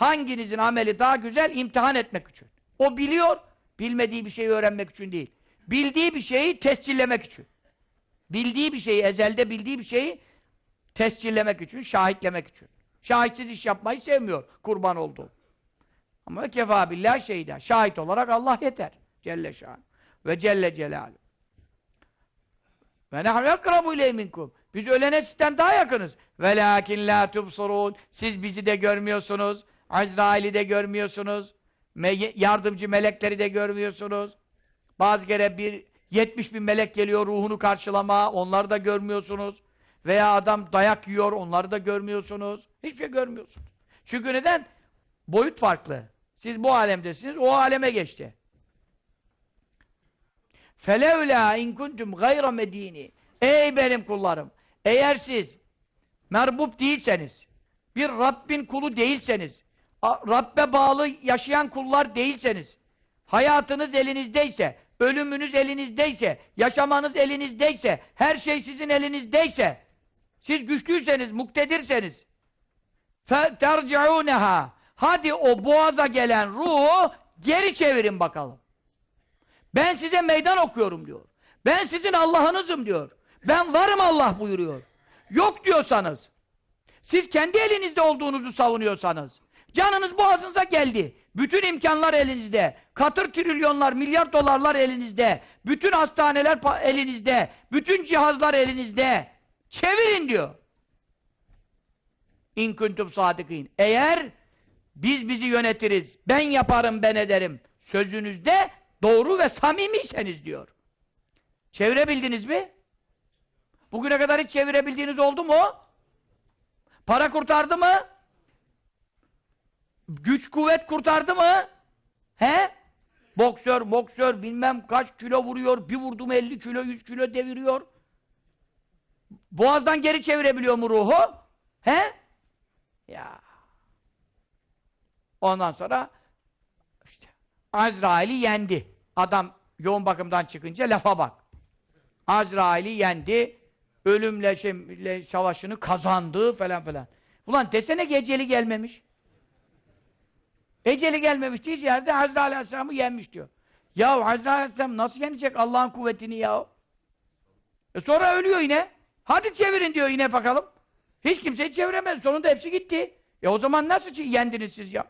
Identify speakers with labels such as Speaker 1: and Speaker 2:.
Speaker 1: Hanginizin ameli daha güzel imtihan etmek için. O biliyor, bilmediği bir şeyi öğrenmek için değil. Bildiği bir şeyi tescillemek için. Bildiği bir şeyi, ezelde bildiği bir şeyi tescillemek için, şahitlemek için. Şahitsiz iş yapmayı sevmiyor kurban olduğu. Ama kefa billah şeyde. Şahit olarak Allah yeter. Celle şan. Ve Celle Celaluhu. Ve nehnu yakrabu ileyhi minkum. Biz ölene sizden daha yakınız. Ve lakin la tubsurun. Siz bizi de görmüyorsunuz. Azrail'i de görmüyorsunuz. Me yardımcı melekleri de görmüyorsunuz. Bazı kere bir 70 bin melek geliyor ruhunu karşılama. Onları da görmüyorsunuz. Veya adam dayak yiyor. Onları da görmüyorsunuz. Hiçbir şey görmüyorsunuz. Çünkü neden? Boyut farklı. Siz bu alemdesiniz. O aleme geçti. فَلَوْلَا اِنْ كُنْتُمْ غَيْرَ مَد۪ينِ Ey benim kullarım! Eğer siz merbub değilseniz, bir Rabbin kulu değilseniz, a- Rabbe bağlı yaşayan kullar değilseniz, hayatınız elinizdeyse, ölümünüz elinizdeyse, yaşamanız elinizdeyse, her şey sizin elinizdeyse, siz güçlüyseniz, muktedirseniz, فَتَرْجِعُونَهَا Hadi o boğaza gelen ruhu geri çevirin bakalım. Ben size meydan okuyorum diyor. Ben sizin Allah'ınızım diyor. Ben varım Allah buyuruyor. Yok diyorsanız, siz kendi elinizde olduğunuzu savunuyorsanız, canınız boğazınıza geldi. Bütün imkanlar elinizde. Katır trilyonlar, milyar dolarlar elinizde. Bütün hastaneler elinizde. Bütün cihazlar elinizde. Çevirin diyor. İn kuntum. Eğer biz bizi yönetiriz, ben yaparım, ben ederim. Sözünüzde doğru ve samimiyseniz diyor. Çevirebildiniz mi? Bugüne kadar hiç çevirebildiğiniz oldu mu? Para kurtardı mı? Güç kuvvet kurtardı mı? He? Boksör, boksör bilmem kaç kilo vuruyor, bir vurdu mu 50 kilo, 100 kilo deviriyor. Boğazdan geri çevirebiliyor mu ruhu? He? Ya. Ondan sonra işte Azrail'i yendi. Adam yoğun bakımdan çıkınca lafa bak. Azrail'i yendi. Ölümle şey, savaşını kazandı falan falan. Ulan desene ki eceli gelmemiş. Eceli gelmemiş diyeceği yerde Hazreti Aleyhisselam'ı yenmiş diyor. Ya Hazreti Aleyhisselam nasıl yenecek Allah'ın kuvvetini ya? E sonra ölüyor yine. Hadi çevirin diyor yine bakalım. Hiç kimseyi çeviremez. Sonunda hepsi gitti. E o zaman nasıl yendiniz siz ya?